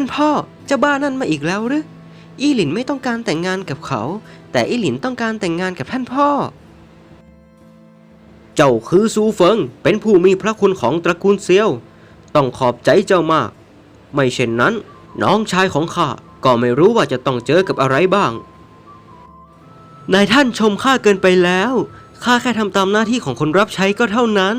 ท่านพ่อเจ้าบ้านั่นมาอีกแล้วหรืออี้หลินไม่ต้องการแต่งงานกับเขา แต่อี้หลินต้องการแต่งงานกับท่านพ่อ เจ้าคือซูเฟิง เป็นผู้มีพระคุณของตระกูลเซียว ต้องขอบใจเจ้ามาก ไม่เช่นนั้น น้องชายของข้าก็ไม่รู้ว่าจะต้องเจอกับอะไรบ้าง นายท่านชมข้าเกินไปแล้วข้าแค่ทำตามหน้าที่ของคนรับใช้ก็เท่านั้น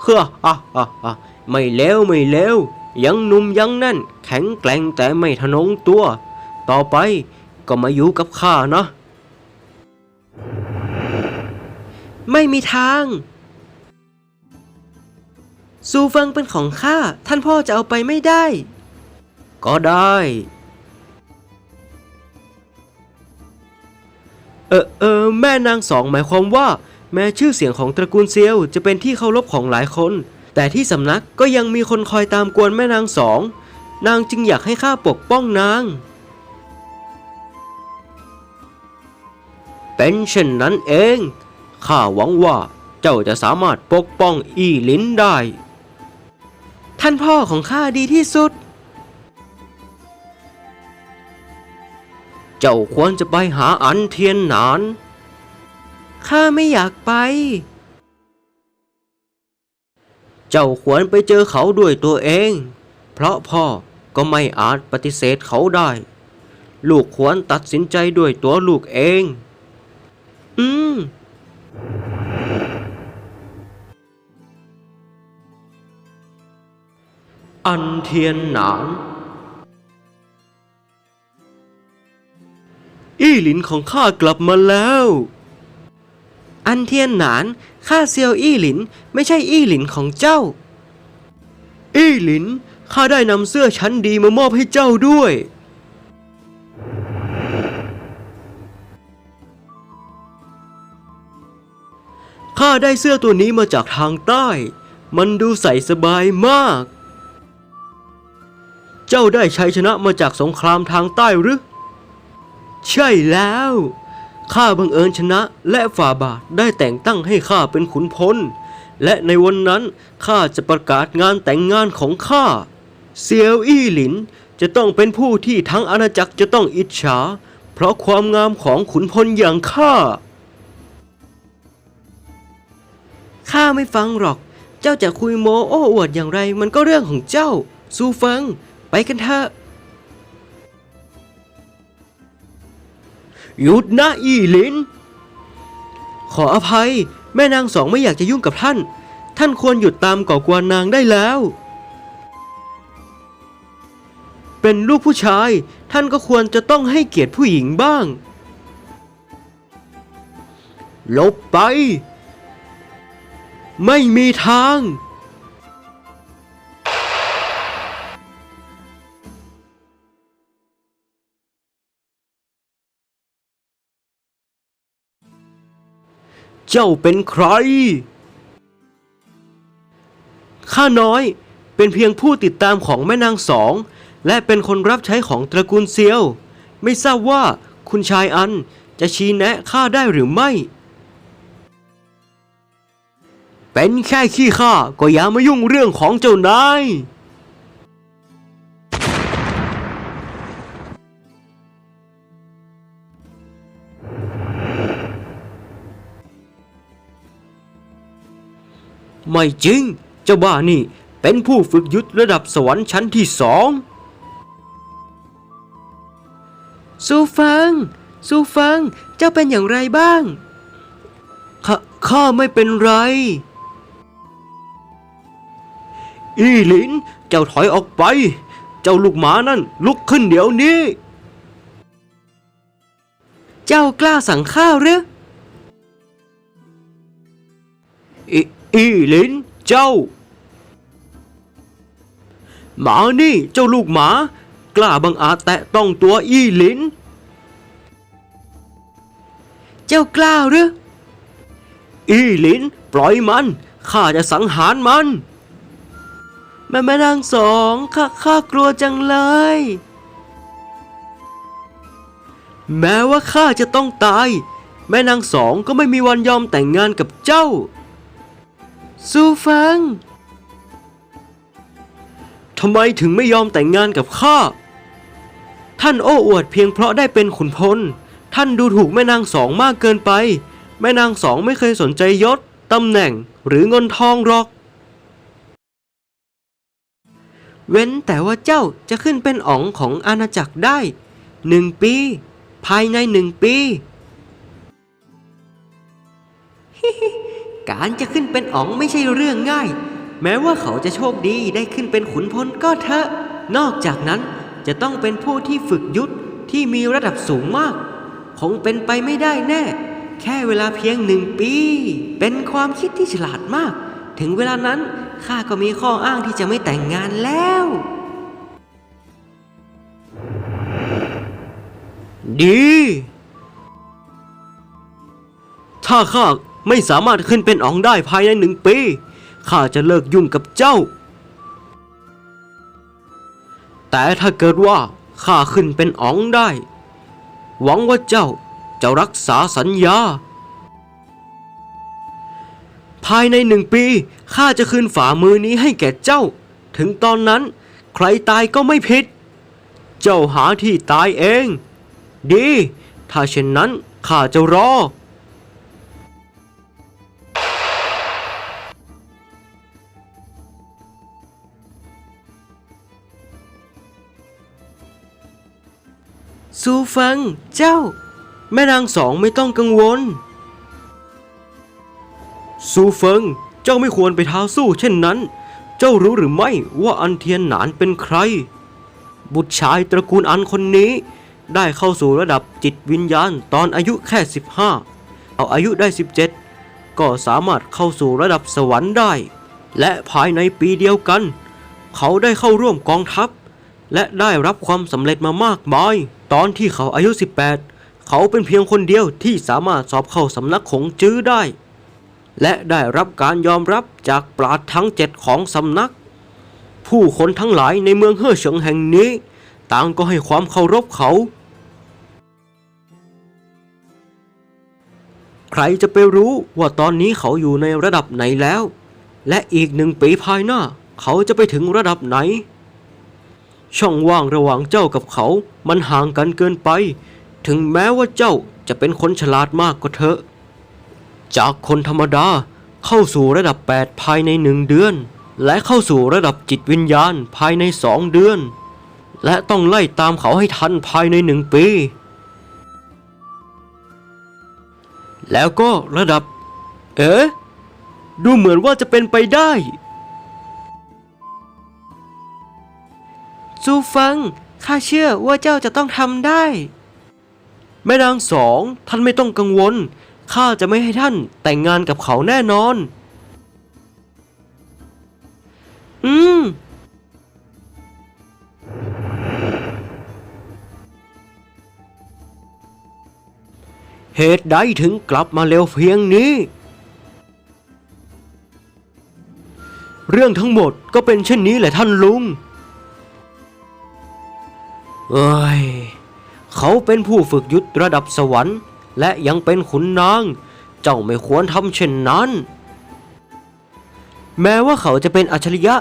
เฮ้ออะอะอะไม่เลวไม่เลว ยังหนุ่มยังแน่น แข็งแกร่งแต่ไม่ทะนงตัว ต่อไปก็มาอยู่กับข้านะ ไม่มีทาง ซูเฟิงเป็นของข้า ท่านพ่อจะเอาไปไม่ได้ ก็ได้ เออเออแม่นางสองหมายความว่า แม้ชื่อเสียงของตระกูลเซียวจะเป็นที่เคารพของหลายคน แต่ที่สำนักก็ยังมีคนคอยตามกวนแม่นางสอง นางจึงอยากให้ข้าปกป้องนาง เป็นเช่นนั้นเอง ข้าหวังว่าเจ้าจะสามารถปกป้องอีลินได้ ท่านพ่อของข้าดีที่สุด เจ้าควรจะไปหาอันเทียนหนาน ข้าไม่อยากไป เจ้าควรไปเจอเขาด้วยตัวเอง เพราะพ่อก็ไม่อาจปฏิเสธเขาได้ ลูกควรตัดสินใจด้วยตัวลูกเอง อืม อันเทียนหนานอี้หลินของข้ากลับมาแล้ว อันเทียนหนาน ข้าเซียวอี้หลินไม่ใช่อี้หลินของเจ้า อี้หลินข้าได้นำเสื้อชั้นดีมามอบให้เจ้าด้วย ข้าได้เสื้อตัวนี้มาจากทางใต้ มันดูใส่สบายมาก เจ้าได้ชัยชนะมาจากสงครามทางใต้หรือ ใช่แล้ว ข้าบังเอิญชนะและฝ่าบาทได้แต่งตั้งให้ข้าเป็นขุนพล และในวันนั้นข้าจะประกาศงานแต่งงานของข้าเซียวอี้หลินจะต้องเป็นผู้ที่ทั้งอาณาจักรจะต้องอิจฉา เพราะความงามของขุนพลอย่างข้า ข้าไม่ฟังหรอก เจ้าจะคุยโมโอ้อวดอย่างไรมันก็เรื่องของเจ้า ซูฟังไปกันเถอะ หยุดนะอีลิน ขออภัย แม่นางสองไม่อยากจะยุ่งกับท่าน ท่านควรหยุดตามก่อกวนนางได้แล้ว เป็นลูกผู้ชาย ท่านก็ควรจะต้องให้เกียรติผู้หญิงบ้าง ลบไป ไม่มีทาง เจ้าเป็นใคร ข้าน้อยเป็นเพียงผู้ติดตามของแม่นางสอง และเป็นคนรับใช้ของตระกูลเซียว ไม่ทราบว่าคุณชายอันจะชี้แนะข้าได้หรือไม่ เป็นแค่ขี้ข้าก็อย่ามายุ่งเรื่องของเจ้านาย ไม่จริง เจ้าบ้านี่เป็นผู้ฝึกยุทธระดับสวรรค์ชั้นที่สองซูฟัง ซูฟัง เจ้าเป็นอย่างไรบ้าง ข้าข้าไม่เป็นไร อีหลิน เจ้าถอยออกไป เจ้าลูกหมานั่นลุกขึ้นเดี๋ยวนี้ เจ้ากล้าสั่งข้าหรือ อีลิน เจ้าหมานี่เจ้าลูกหมา กล้าบังอาจแตะต้องตัวอีลิน เจ้ากล้าหรือ อีลิน ปล่อยมัน ข้าจะสังหารมันแม่แม่นางสองข้าข้ากลัวจังเลย แม้ว่าข้าจะต้องตาย แม่นางสองก็ไม่มีวันยอมแต่งงานกับเจ้า ซูฟังทำไมถึงไม่ยอมแต่งงานกับข้า ท่านโอ้อวดเพียงเพราะได้เป็นขุนพล ท่านดูถูกแม่นางสองมากเกินไป แม่นางสองไม่เคยสนใจยศ ตำแหน่งหรือเงินทองหรอก เว้นแต่ว่าเจ้าจะขึ้นเป็นอ๋องของอาณาจักรได้หนึ่งปี ภายในหนึ่งปี การจะขึ้นเป็นอ๋องไม่ใช่เรื่องง่าย แม้ว่าเขาจะโชคดีได้ขึ้นเป็นขุนพลก็เถอะ นอกจากนั้นจะต้องเป็นผู้ที่ฝึกยุทธที่มีระดับสูงมาก คงเป็นไปไม่ได้แน่ แค่เวลาเพียงหนึ่งปี เป็นความคิดที่ฉลาดมาก ถึงเวลานั้นข้าก็มีข้ออ้างที่จะไม่แต่งงานแล้ว ดี ถ้าข้า ไม่สามารถขึ้นเป็นอ๋องได้ภายในหนึ่งปี ข้าจะเลิกยุ่งกับเจ้า แต่ถ้าเกิดว่าข้าขึ้นเป็นอ๋องได้ หวังว่าเจ้าจะรักษาสัญญา ภายในหนึ่งปีข้าจะคืนฝ่ามือนี้ให้แก่เจ้า ถึงตอนนั้นใครตายก็ไม่ผิด เจ้าหาที่ตายเอง ดี ถ้าเช่นนั้นข้าจะรอ ซูฟังเจ้า แม่นางสองไม่ต้องกังวล ซูเฟิง เจ้าไม่ควรไปท้าสู้เช่นนั้น เจ้ารู้หรือไม่ว่าอันเทียนหนานเป็นใคร บุตรชายตระกูลอันคนนี้ ได้เข้าสู่ระดับจิตวิญญาณตอนอายุแค่ 15 เอาอายุได้ 17 ก็สามารถเข้าสู่ระดับสวรรค์ได้ และภายในปีเดียวกัน เขาได้เข้าร่วมกองทัพและได้รับความสำเร็จมามากมาย ตอนที่เขาอายุ 18 เขาเป็นเพียงคนเดียวที่สามารถสอบเข้าสำนักของจื้อได้ และได้รับการยอมรับจากปราดทั้งเจ็ดของสำนัก ผู้คนทั้งหลายในเมืองเฮ่อเฉิงแห่งนี้ ต่างก็ให้ความเคารพเขา ใครจะไปรู้ว่าตอนนี้เขาอยู่ในระดับไหนแล้ว และอีกหนึ่งปีภายหน้า เขาจะไปถึงระดับไหน ช่องว่างระหว่างเจ้ากับเขา มันห่างกันเกินไป ถึงแม้ว่าเจ้าจะเป็นคนฉลาดมากก็เถอะ จากคนธรรมดาเข้าสู่ระดับ 8 ภายในหนึ่งเดือน และเข้าสู่ระดับจิตวิญญาณภายในสองเดือน และต้องไล่ตามเขาให้ทันภายในหนึ่งปี แล้วก็ระดับ เอ๊ะดูเหมือนว่าจะเป็นไปได้ จูฟัง ข้าเชื่อว่าเจ้าจะต้องทำได้ แม่นางสองท่านไม่ต้องกังวล ข้าจะไม่ให้ท่านแต่งงานกับเขาแน่นอน อืม เหตุใดถึงกลับมาเร็วเพียงนี้ เรื่องทั้งหมดก็เป็นเช่นนี้แหละท่านลุง เอ้ย เขาเป็นผู้ฝึกยุทธระดับสวรรค์ และยังเป็นขุนนาง เจ้าไม่ควรทำเช่นนั้น แม้ว่าเขาจะเป็นอัจฉริยะ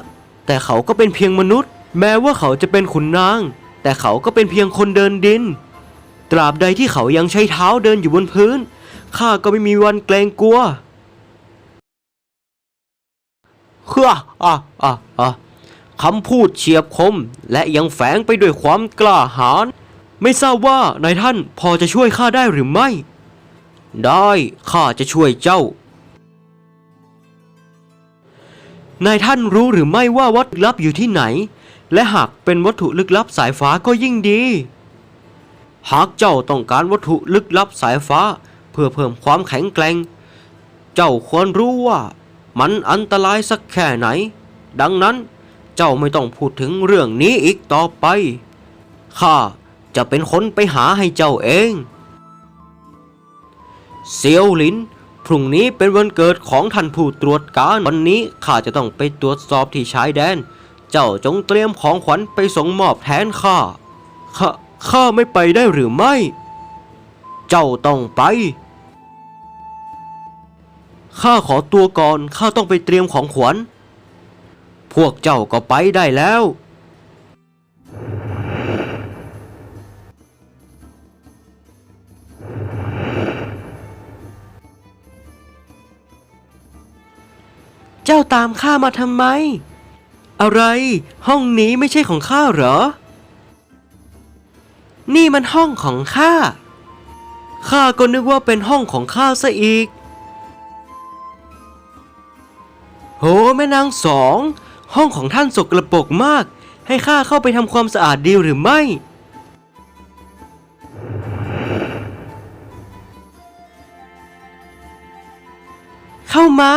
แต่เขาก็เป็นเพียงมนุษย์ แม้ว่าเขาจะเป็นขุนนาง แต่เขาก็เป็นเพียงคนเดินดิน ตราบใดที่เขายังใช้เท้าเดินอยู่บนพื้น ข้าก็ไม่มีวันเกรงกลัวเฮ้ออะอะอะ คำพูดเฉียบคม และยังแฝงไปด้วยความกล้าหาญไม่ทราบว่านายท่านพอจะช่วยข้าได้หรือไม่ ได้ข้าจะช่วยเจ้านายท่านรู้หรือไม่ว่าวัตถุลับอยู่ที่ไหน และหากเป็นวัตถุลึกลับสายฟ้าก็ยิ่งดี หากเจ้าต้องการวัตถุลึกลับสายฟ้า เพื่อเพิ่มความแข็งแกร่ง เจ้าควรรู้ว่ามันอันตรายสักแค่ไหน ดังนั้น เจ้าไม่ต้องพูดถึงเรื่องนี้อีกต่อไป ข้าจะเป็นคนไปหาให้เจ้าเอง เซียวหลิน พรุ่งนี้เป็นวันเกิดของท่านผู้ตรวจการ วันนี้ข้าจะต้องไปตรวจสอบที่ชายแดน เจ้าจงเตรียมของขวัญไปส่งมอบแทนข้า ข้าข้าไม่ไปได้หรือไม่ เจ้าต้องไป ข้าขอตัวก่อน ข้าต้องไปเตรียมของขวัญ พวกเจ้าก็ไปได้แล้ว เจ้าตามข้ามาทำไม อะไร ห้องนี้ไม่ใช่ของข้าเหรอ นี่มันห้องของข้า ข้าก็นึกว่าเป็นห้องของข้าซะอีกโหแม่นางสอง ห้องของท่านสกรปรกมาก ให้ข้าเข้าไปทำความสะอาดดีหรือไม่ เข้ามา